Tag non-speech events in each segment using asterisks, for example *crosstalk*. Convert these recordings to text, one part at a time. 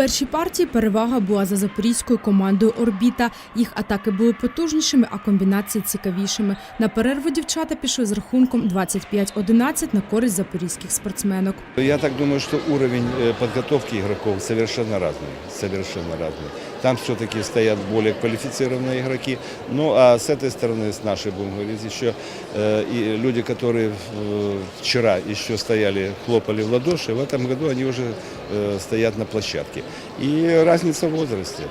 першій партії перевага була за запорізькою командою Орбіта. Їх атаки були потужнішими, а комбінації цікавішими. На перерву дівчата пішли з рахунком 25-11 на користь запорізьких спортсменок. Я так думаю, что уровень э, подготовки игроков совершенно разный. Совершенно разный. Там все-таки стоят более квалифицированные игроки. Ну а с этой стороны, с нашей, будем говорить, еще э, и люди, которые э, вчера еще стояли, хлопали в ладоши, в этом году они уже э, стоят на площадке. И разница в возрасте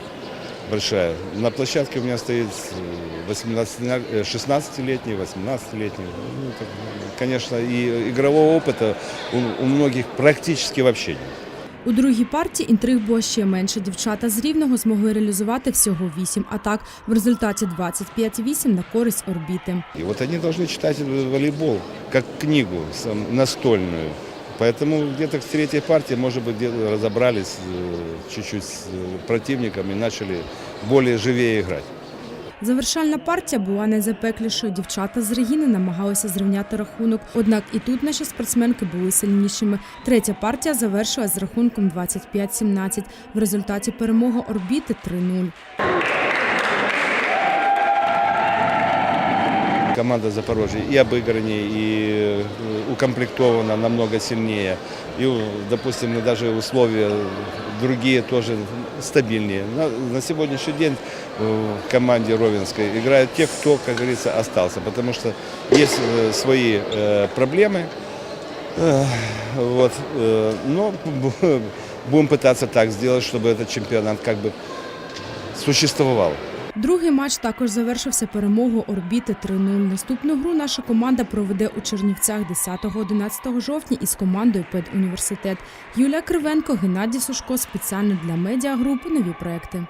большая. На площадке у меня стоит э, 18, э, 16-летний, 18-летний. Ну, так, конечно, и игрового опыта у, у многих практически вообще нет. У другій партії інтриг було ще менше. Дівчата з рівного змогли реалізувати всього 8 атак. В результаті 25-8 на користь орбіти. И вот они должны читать волейбол как книгу сам- настольную. Поэтому где-то к третьей партии, может быть, где-то разобрались э, чуть-чуть с э, противником и начали более живее играть. Завершальна партія була найзапеклішою. Дівчата з Регіни намагалися зрівняти рахунок. Однак і тут наші спортсменки були сильнішими. Третя партія завершилась з рахунком 25-17. В результаті перемога орбіти 3-0. Команда Запорожья и обыграннее, и э, укомплектована намного сильнее. И, допустим, даже условия другие тоже стабильнее. На, на сегодняшний день э, в команде Ровенской играют те, кто, как говорится, остался. Потому что есть э, свои проблемы. Вот, но *laughs* будем пытаться так сделать, чтобы этот чемпионат как бы существовал. Другий матч також завершився перемогою орбіти 3-0. Наступну гру наша команда проведе у Чернівцях 10-11 жовтня із командою Педуніверситет. Юлія Кривенко, Геннадій Сушко спеціально для медіагрупи нові проекти.